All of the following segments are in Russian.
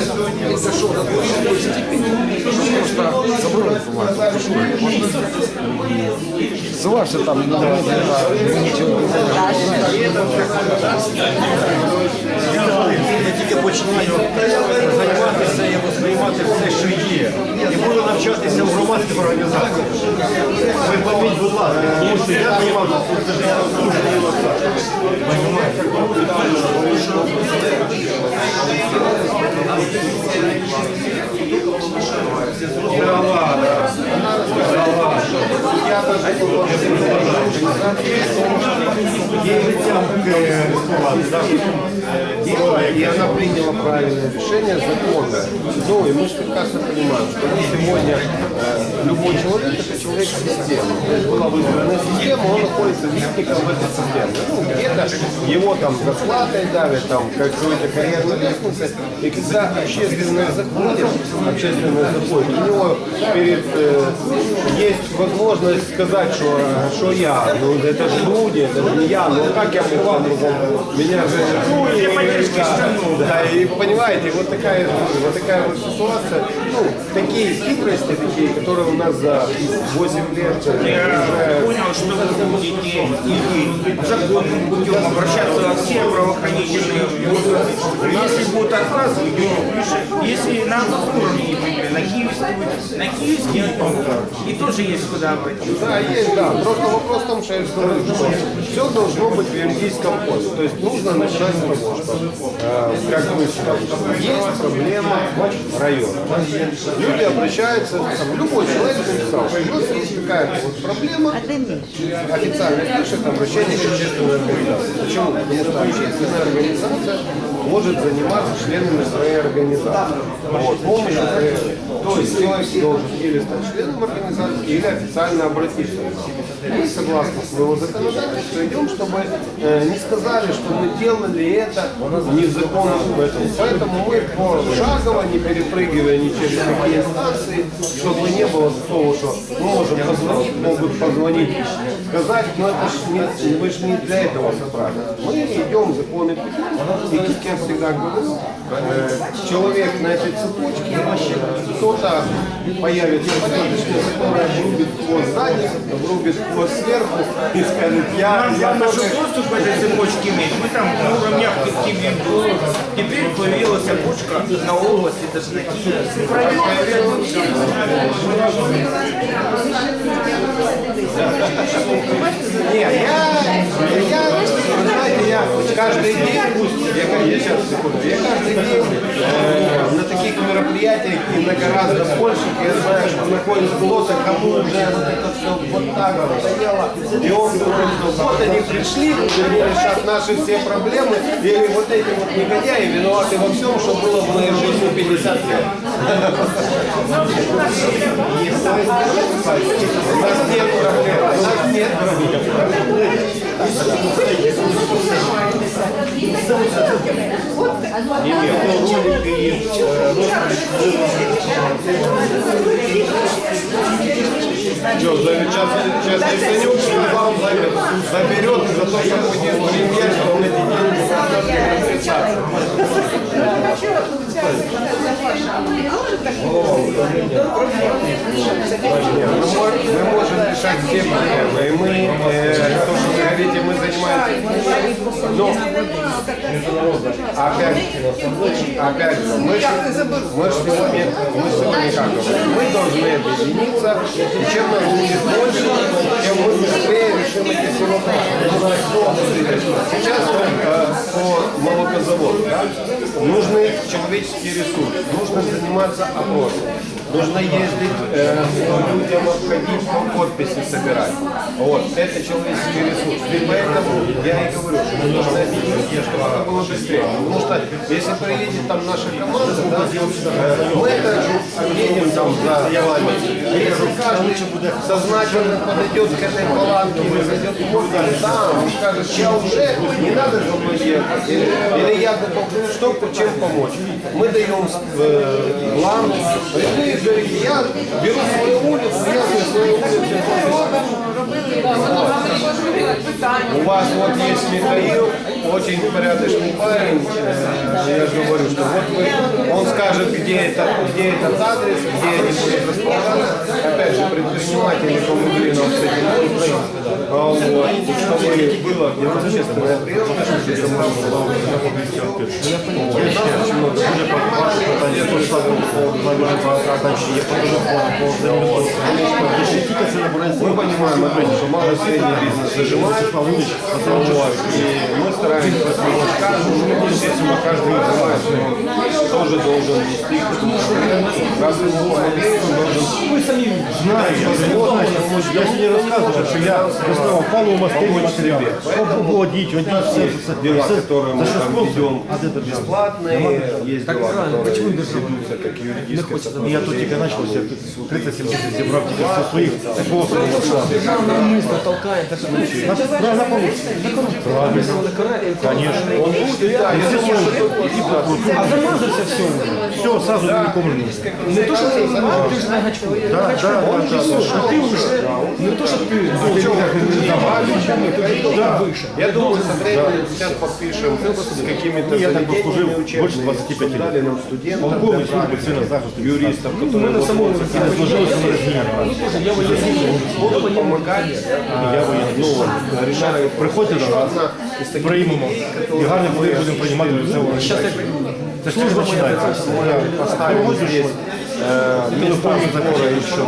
Это что, до такой степени? Просто забрали информацию. Ссылаешься там на нічого Я тільки починаю займатися і розприймати все, що є. І буду навчатися в громадських організаціях. Ви поміть, будь ласка, тому що я приймав на це життя дуже Права, да. Права. Я даже Є життя рисувати, так? И она приняла правильное решение, законное. Ну, и мы прекрасно понимаем, что сегодня э, любой человек это человек системы. То есть была выбрана система, он находится вистником в этой системе. Ну, где-то его там зарплатой давят, там какой-то карьерной лестнице. И когда общественное заходит, общественное заходит, у него перед, э, есть возможность сказать, что, что я, ну это же люди, это же не я, ну как я мог по-другому? Меня же ну, и, да, да, и понимаете, вот такая, вот такая вот ситуация, ну, такие хитрости такие, которые у нас за 8 лет уже понял, что вы будете законным путем обращаться во все правоохранительные органы. Если будут идем выше. Если на уровне, например, на киевский, на киевский и тоже есть куда обратиться. Да, есть, да. Просто вопрос в том, что я говорю, что все должно быть в юридическом поле. То есть нужно начинать с того, что, э, как вы считаете, есть проблема района. Люди обращаются, там, любой человек написал, что у нас есть такая вот проблема, официально пишет обращение к общественной организации. Почему? Потому что общественная организация может заниматься членами своей организации. Вот, помощь, человек должен или стать членом организации, или официально обратиться. Мы, согласно своего законодательства, идем, чтобы э, не сказали, что мы делали это незаконно. Поэтому мы шагово, не перепрыгивая ни через какие инстанции, чтобы не было такого, что мы можем позвонить, могут позвонить, сказать, но это ж не, вы же не для этого собрались. Мы идем законный путь, и как я всегда говорю, э, человек на этой цепочке, кто-то появится подопечный, который врубит хвост сзади, врубит хвост сверху и скажет, я, Нам я тоже... доступ к этой цепочке иметь. Мы там на уровнях эффективен был. Теперь появилась цепочка на области, даже на Киеве. Не, я, я, вы знаете, я каждый день, я, я сейчас, секунду, я каждый день э, на таких мероприятиях и на гораздо больше, я знаю, что находится кто-то, кому уже вот это все вот так надоело, и он что вот они пришли, они решат наши все проблемы, и вот эти вот негодяи виноваты во всем, что было в моей жизни 50 лет. У нас нет проблем, у нас нет проблем. Что, за час, честный ценюк, что вам заберет, за то, что будет премьер, эти деньги. Мы можем, решать все проблемы. И мы, э, то, что вы говорите, мы опять, же, мы, же- мы же сегодня, мы сегодня как говорим, мы должны объединиться, и чем нас будет больше, тем мы быстрее решим эти все вопросы. Сейчас э, по молокозаводу, да, нужны человеческие ресурсы, нужно заниматься опросом. Нужно ездить э, людям обходить, подписи собирать. Вот, это человеческий ресурс. И поэтому я и говорю, что мы должны объединиться, чтобы это было быстрее. Потому что если приедет там наша команда, да, э, мы это едем там за вами. А если каждый сознательно подойдет к этой палатке зайдет в морг, там и скажет, я уже, не надо мной ехать. Или, или я готов что чем помочь. Мы даем э, план, говорите, я беру свою улицу, я свою улицу. У вас вот есть Михаил, очень порядочный парень. Э, Я же говорю, что вот вы, он скажет, где, это, где этот адрес, где они будут располагаться. Опять же, предприниматели нам с этим. А, вот, чтобы было общественное приемное, чтобы там было Я очень много дуже багато питання по штабу навіть багато є по телефону, по Якщо тільки це набирається, Мы понимаем, опять же, что малый и средний бизнес зажимает, Павлович, а це Вот. И мы стараемся посмотреть каждому, естественно, каждый занимает, но тоже должен вести, потому что каждый владелец должен Ви самі знаєте, я сьогодні розказував, що я основав паливо-мастильні матеріали. Обводіть, одіть, все, все, дела, все. которые мы За що там спонсор? ведем А де держава? бесплатные, есть дела, которые ведутся как юридическое Я тут тільки почався, 30-70 зібрав тільки зі своїх способів. Навмисно толкає, так що Правильно получится. Правильно. Конечно. Он будет, да, я думаю, что а замазався все. Все, сразу нікому не нужно. не то, що ти замазав, ти ж на гачку. Да, да, да, да, да. А ти вже не то, що ти выше. Я думаю, со временем сейчас подпишем с какими-то Я так послужил заведениями больше учебными, 25 лет. дали нам студентов, Полковник да, службы цивильного захисту. юристов, которые вот самого вот Не служилося на Росії. я воєнний. будут помогать. Я воєнний. Ну, от, рішаю, приходьте до нас, приймемо. І гарно коли будемо приймати до цього. Це ж служба починається. Поставим здесь Места сбора еще.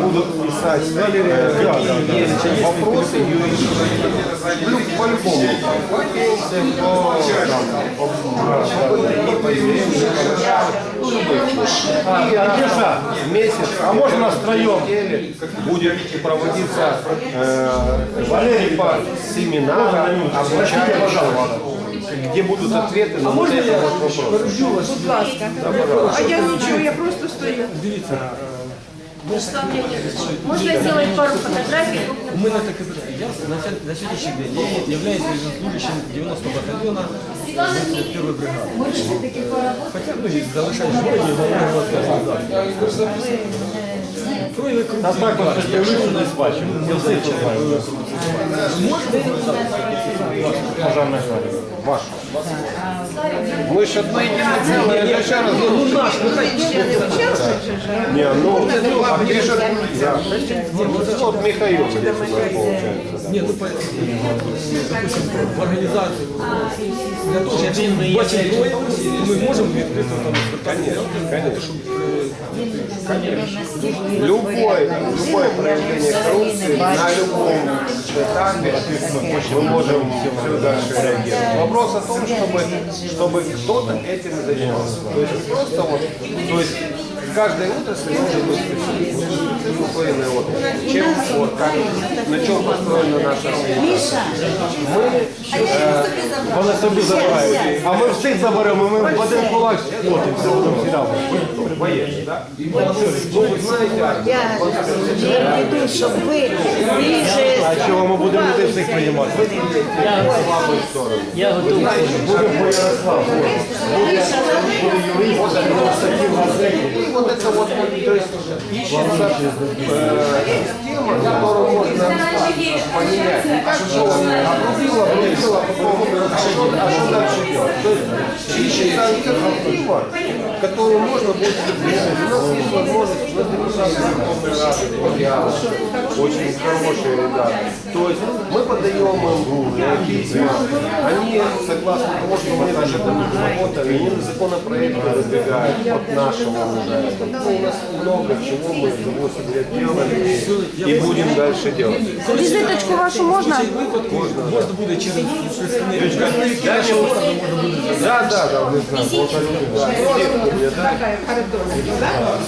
Будут писать, э, какие есть вопросы. Ну, По-любому. По по по по по в месяц, А можно втроем? будет проводиться э, Валерий Пак, семинар, обучающего, где будут ответы на вот эти вот вопросы. Будь ласка. А я нічого, я просто стою. Можно сделать пару фотографий? У мене таке питання. Я на, ся- на сьогоднішній день я являюсь служащим 90 батальйона 21 бригади. Хоча ну, і залишаюсь в городі, головного організації. Корупції. так, я вийшов не спадщину. Я все це знаю. Пожарна. Ваша. Мы же одно единое целое, я еще раз Ну наш, нехай Не, ну, а где же я? Вот Михаил здесь у нас получается. Ні, ну, по- допустим, в організацію. Для того, щоб бачити бачимо ми можемо відкрити там звертання. Конечно, Любое, любое проявление коррупции на любом этапе мы можем все дальше реагировать. Вопрос о том, чтобы, чтобы кто-то этим занимался. То есть просто вот, то есть в каждой отрасли может быть специальная отрасль. Чем, вот, как, на чем построена наша организация. Мы Вони собі забирають. А ми всіх заберемо, ми в один кулак сплотимося. военные, да? Ну, вы знаете, Я веду, щоб ви більше А чого ми будемо людей всіх приймати? Будемо по Ярославу. И Вот это вот, то есть ищется э, система, которую можно поменять. А что, обрубила, попробовала, а что дальше делать? То есть ищется альтернатива, которую можно будет применять. У нас есть возможность, Рады, я очень хорошие ребята. То есть мы подаем им письма, они, согласно тому, что мы даже работали, они законопроекты выдвигают от нашего уже. Ну, у нас много чего мы за 8 лет делали и будем дальше делать. візиточку вашу можна? можна буде через представників. Да, да, да, не знаю, вот они, да?